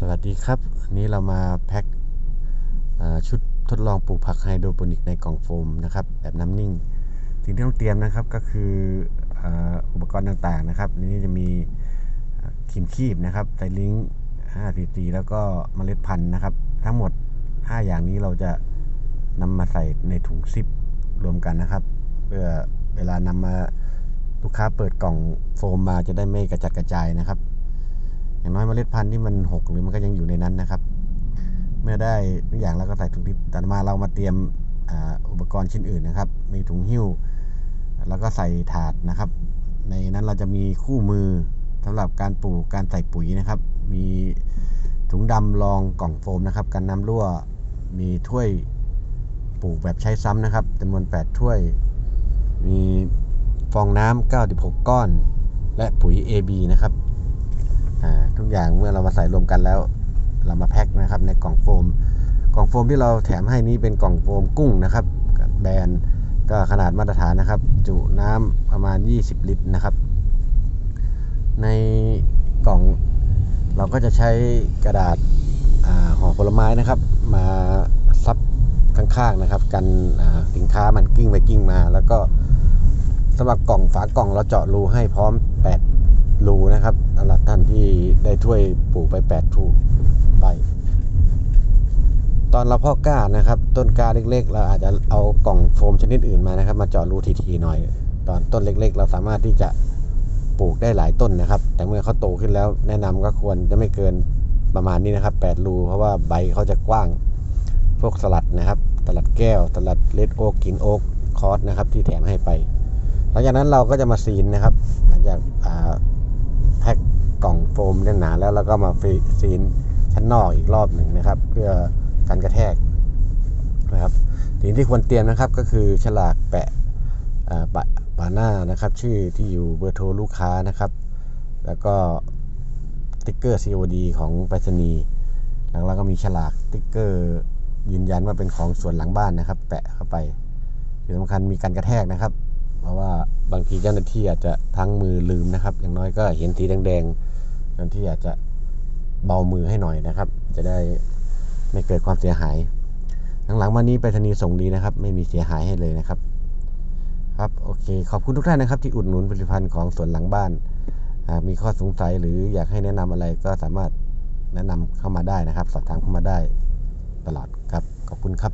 สวัสดีครับนนี้เรามาแพ็คชุดทดลองปลูกผักไฮโดรโปนิกในกล่องโฟมนะครับ แบบน้ำนิ่ง สิ่งที่ต้องเตรียมนะครับก็คืออ,อุปกรณ์ต่างๆนะครับนี้จะมีครีมคีบนะครับไตลิง5ซีซีแล้วก็เมล็ดพันธุ์นะครับ ทั้งหมด 5 อย่างนี้เราจะนำมาใส่ในถุงซิปรวมกันนะครับ เพื่อเวลานำมาลูกค้าเปิดกล่องโฟมมาจะได้ไม่กระจัดกระจายนะครับ อย่างน้อยเมล็ดพันธุ์ที่มันหกหรือมันก็ยังอยู่ในนั้นนะครับ เมื่อได้ทุกอย่างแล้วก็ใส่ถุงที่ต่อมาเรามาเตรียมอ,อุปกรณ์ชิ้นอื่นนะครับ มีถุงหิ้ว แล้วก็ใส่ถาดนะครับ ในนั้นเราจะมีคู่มือสำหรับการปลูกการใส่ปุ๋ยนะครับ มีถุงดำรองกล่องโฟมนะครับกันน้ำรั่วมีถ้วยปลูกแบบใช้ซ้ำนะครับจำนวน 8 ถ้วย มีฟองน้ำ96 ก้อน และปุ๋ย AB นะครับ อ่าทุกอย่างเมื่อเรามาใส่รวมกันแล้ว เรามาแพ็คนะครับในกล่องโฟม กล่องโฟมที่เราแถมให้นี้เป็นกล่องโฟมกุ้งนะครับ แบรนด์ก็ขนาดมาตรฐานนะครับ จุน้ำประมาณ 20 ลิตรนะครับ ในกล่องเราก็จะใช้กระดาษาห่อผลไม้นะครับ มาซับข้างๆนะครับ กันสินค้ามันกิ้งไปกิ้งมา แล้วก็สำหรับกล่องฝากล่องเราเจาะรูให้พร้อม 8 รูนะครับสำหรับท่านที่ได้ถ้วยปลูกไป8รูใบตอนเราพาะกล้านะครับ ต้นกล้าเล็ก ๆ เราอาจจะเอากล่องโฟมชนิดอื่นมานะครับ มาเจาะรูทีๆหน่อย ตอนต้นเล็ก ๆ เราสามารถที่จะปลูกได้หลายต้นนะครับ แต่เมื่อเขาโตขึ้นแล้วแนะนำก็ควรจะไม่เกินประมาณนี้นะครับ8รูเพราะว่าใบเขาจะกว้าง พวกสลัดนะครับสลัดแก้วสลัดเลดโอ๊กกินโอ๊กคอสนะครับที่แถมให้ไป หลังจากนั้นเราก็จะมาซีนนะครับ หลังจากอ่า พ็คกล่องโฟมแน่นหนาแล้วเราก็มาฟีซีนชั้นนอกอีกรอบหนึ่งนะครับ เพื่อกันกระแทกนะครับสิ่งที่ควรเตรียมนะครับก็คือฉลากแปะปะปาหน้านะครับ ชื่อที่อยู่เบอร์โทรลูกค้านะครับ แล้วก็สติ๊กเกอร์ COD ของไปรษณีย์แล้วเราก็มีฉลากสติ๊กเกอร์ยืนยันว่าเป็นของส่วนหลังบ้านนะครับ แปะเข้าไปที่สำคัญมีการกระแทกนะครับ เพราะว่าบางทีเจ้าหน้าที่อาจจะพลั้งมือลืมนะครับ อย่างน้อยก็เห็นสีแดงๆเจ้าหน้าที่อาจจะเบามือให้หน่อยนะครับ จะได้ไม่เกิดความเสียหาย หลังๆมานี้ไปรษณีย์ส่งดีนะครับ ไม่มีเสียหายให้เลยนะครับครับโอเค ขอบคุณทุกท่านนะครับที่อุดหนุนผลิตภัณฑ์ของสวนหลังบ้านหากมีข้อสงสัยหรืออยากให้แนะนำอะไรก็สามารถแนะนำเข้ามาได้นะครับ สอบถามเข้ามาได้ตลอดครับ ขอบคุณครับ